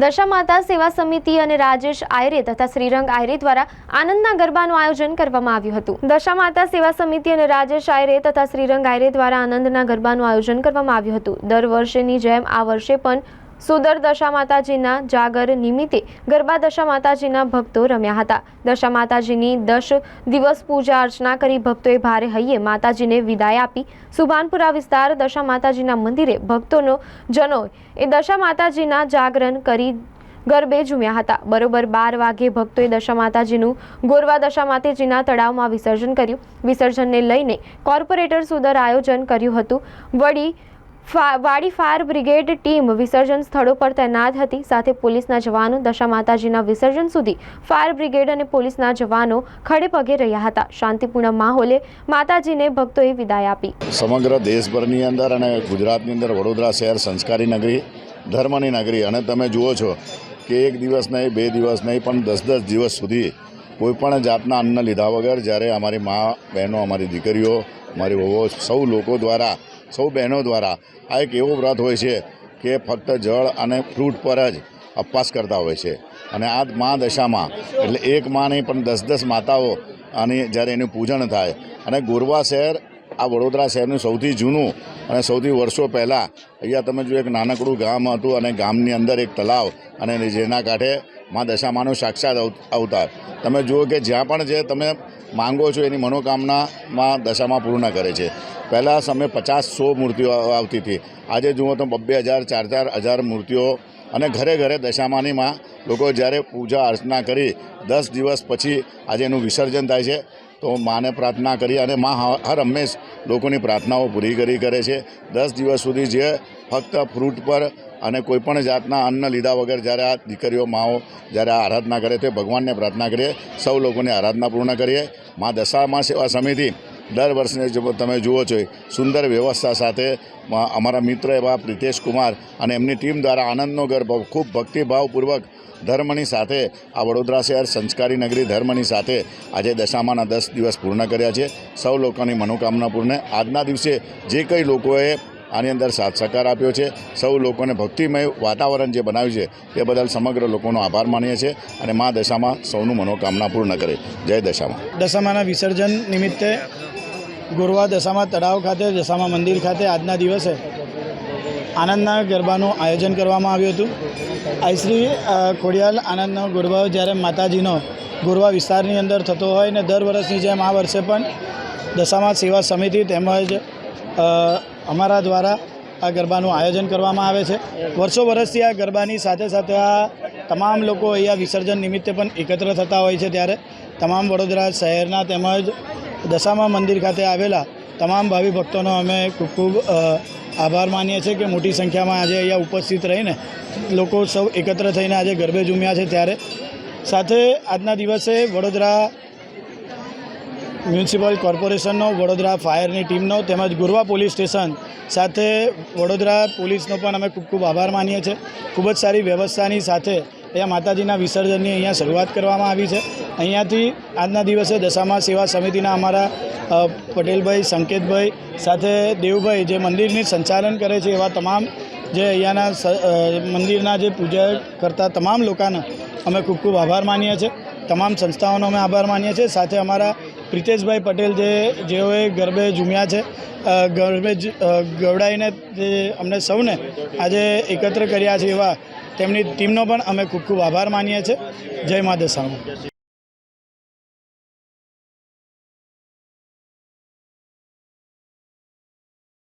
દશા માતા સેવા સમિતિ અને રાજેશ આયરે તથા શ્રીરંગ આયરે દ્વારા આનંદના ગરબાનું આયોજન કરવામાં આવ્યું હતું. દશા માતા સેવા સમિતિ અને રાજેશ આયરે તથા શ્રીરંગ આયરે દ્વારા આનંદના ગરબાનું આયોજન કરવામાં આવ્યું હતું. દર વર્ષેની જેમ આ વર્ષે પણ સુદર દશા માતાજીના જાગર નિમિત્તે ગરબા દશા માતાજીના ભક્તો રમ્યા હતા. દશા માતાજીની દસ દિવસ પૂજા અર્ચના કરી ભક્તોએ ભારે હૈયે માતાજીને વિદાય આપી. સુભાનપુરા વિસ્તાર દશા માતાજીના મંદિરે ભક્તોનો જનો એ દશા માતાજીના જાગરણ કરી ગરબે ઝૂમ્યા હતા. બરોબર બાર વાગે ભક્તોએ દશા માતાજીનું ગોરવા દશા માતાજીના તળાવમાં વિસર્જન કર્યું. વિસર્જનને લઈને કોર્પોરેટર સુદર આયોજન કર્યું હતું. વળી વાડી ફાયર બ્રિગેડ ટીમ વિસર્જન સ્થળો પર તૈનાત હતી. સાથે પોલીસના જવાનો, દશા માતાજીના વિસર્જન સુધી ફાયર બ્રિગેડ અને પોલીસના જવાનો ખડે પગે રહ્યા હતા. શાંતિપૂર્ણ માહોલે માતાજીને ભક્તોએ વિદાય આપી. સમગ્ર દેશભરની અંદર અને ગુજરાતની અંદર વડોદરા શહેર સંસ્કારી નગરી, ધર્મની નગરી અને તમે જુઓ છો કે એક દિવસ નહીં, બે દિવસ નહીં, પણ દસ દસ દિવસ સુધી કોઈપણ જાતના અન્ન લીધા વગર જ્યારે અમારી મા બહેનો, અમારી દીકરીઓ, અમારી વહુઓ સૌ લોકો દ્વારા સૌ બહેનો દ્વારા આ એક એવો વ્રત હોય છે કે ફક્ત જળ અને ફ્રૂટ પર જ ઉપવાસ કરતા હોય છે. અને આ મા દશામાં, એટલે એક મા નહીં પણ દસ દસ માતાઓ અને જ્યારે એનું પૂજન થાય. અને ગોરવા શહેર, આ વડોદરા શહેરનું સૌથી જૂનું અને સૌથી વર્ષો પહેલાં, અહીંયા તમે જો એક નાનકડું ગામ હતું અને ગામની અંદર એક તલાવ અને જેના કાંઠે મા દશામાનું સાક્ષાત અવ- અવતાર. તમે જુઓ કે જ્યાં પણ જે તમે માંગો છો એની મનોકામના માં દશામાં પૂર્ણ કરે છે. પહેલાં સમય પચાસ સો મૂર્તિઓ આવતી હતી. આજે જુઓ તો બબ્બે હજાર, ચાર ચાર હજાર મૂર્તિઓ અને ઘરે ઘરે દશામાની માં લોકો જ્યારે પૂજા અર્ચના કરી દસ દિવસ પછી આજે એનું વિસર્જન થાય છે. તો માને પ્રાર્થના કરી અને મા હર હંમેશ લોકોની પ્રાર્થનાઓ પૂરી કરી કરે છે. દસ દિવસ સુધી જે ફક્ત ફ્રૂટ પર અને કોઈપણ જાતના અન્ન લીધા વગર જ્યારે આ દીકરીઓ, માઓ જ્યારે આ આરાધના કરે તે ભગવાનને પ્રાર્થના કરીએ, સૌ લોકોની આરાધના પૂર્ણ કરીએ. મા દશામાં સેવા સમિતિ દર વર્ષને તમે જુઓ છો સુંદર વ્યવસ્થા સાથે અમારા મિત્ર એવા પ્રિતેશ કુમાર અને એમની ટીમ દ્વારા આનંદનો ગર્ભ ખૂબ ભક્તિભાવપૂર્વક ધર્મની સાથે આ વડોદરા શહેર સંસ્કારી નગરી ધર્મની સાથે આજે દશામાના દસ દિવસ પૂર્ણ કર્યા છે. સૌ લોકોની મનોકામના પૂર્ણ. આજના દિવસે જે કંઈ લોકોએ આની અંદર સાથ સહકાર આપ્યો છે. સૌ લોકોને ભક્તિમય વાતાવરણ જે બનાવ્યું છે તે બદલ સમગ્ર લોકોનો આભાર માનીએ છીએ અને મા દશામાં સૌનું મનોકામના પૂર્ણ કરે. જય દશામાં. દશામાના વિસર્જન નિમિત્તે ગોરવા દશામા તળાવ ખાતે, દશામા મંદિર ખાતે આજના દિવસે આનંદના ગરબાનું આયોજન કરવામાં આવ્યું હતું. આઈશ્રી ખોડિયાલ આનંદનો ગરબા જ્યારે માતાજીનો ગોરવા વિસ્તારની અંદર થતો હોય ને દર વર્ષની જેમ આ વર્ષે પણ દશામા સેવા સમિતિ તેમજ અમારા દ્વારા આ ગરબાનું આયોજન કરવામાં આવે છે. વર્ષો વર્ષથી આ ગરબાની સાથે સાથે આ તમામ લોકો અહીંયા વિસર્જન નિમિત્તે પણ એકત્ર થતા હોય છે ત્યારે તમામ વડોદરા શહેરના તેમજ દશામા મંદિર ખાતે આવેલા તમામ ભાવિ ભક્તોનો અમે ખૂબ ખૂબ આભાર માનીએ છીએ કે મોટી સંખ્યામાં આજે અહીંયા ઉપસ્થિત રહીને લોકો સૌ એકત્ર થઈને આજે ગરબે ઝૂમ્યા છે ત્યારે. સાથે આજના દિવસે વડોદરા મ્યુનિસિપલ કોર્પોરેશનનો, વડોદરા ફાયરની ટીમનો, તેમજ ગુરવા પોલીસ સ્ટેશન સાથે વડોદરા પોલીસનો પણ અમે ખૂબ ખૂબ આભાર માનીએ છીએ. ખૂબ જ સારી વ્યવસ્થાની સાથે અહીંયા માતાજીના વિસર્જનની અહીંયા શરૂઆત કરવામાં આવી છે. અહીંયાથી આજના દિવસે દશામા સેવા સમિતિના અમારા પટેલભાઈ, સંકેતભાઈ સાથે દેવભાઈ જે મંદિરની સંચાલન કરે છે એવા તમામ જે અહીંયાના મંદિરના જે પૂજા કરતા તમામ લોકોના અમે ખૂબ ખૂબ આભાર માનીએ છીએ. તમામ સંસ્થાઓનો અમે આભાર માનીએ છીએ. સાથે અમારા પ્રિતેશભાઈ પટેલ જે, જેઓએ ગરબે ઝૂમ્યા છે ગરબે ગવડાવીને જે અમને સૌને આજે એકત્ર કર્યા છે એવા તેમની ટીમનો પણ અમે ખૂબ ખૂબ આભાર માનીએ છીએ. જય મા દશામાં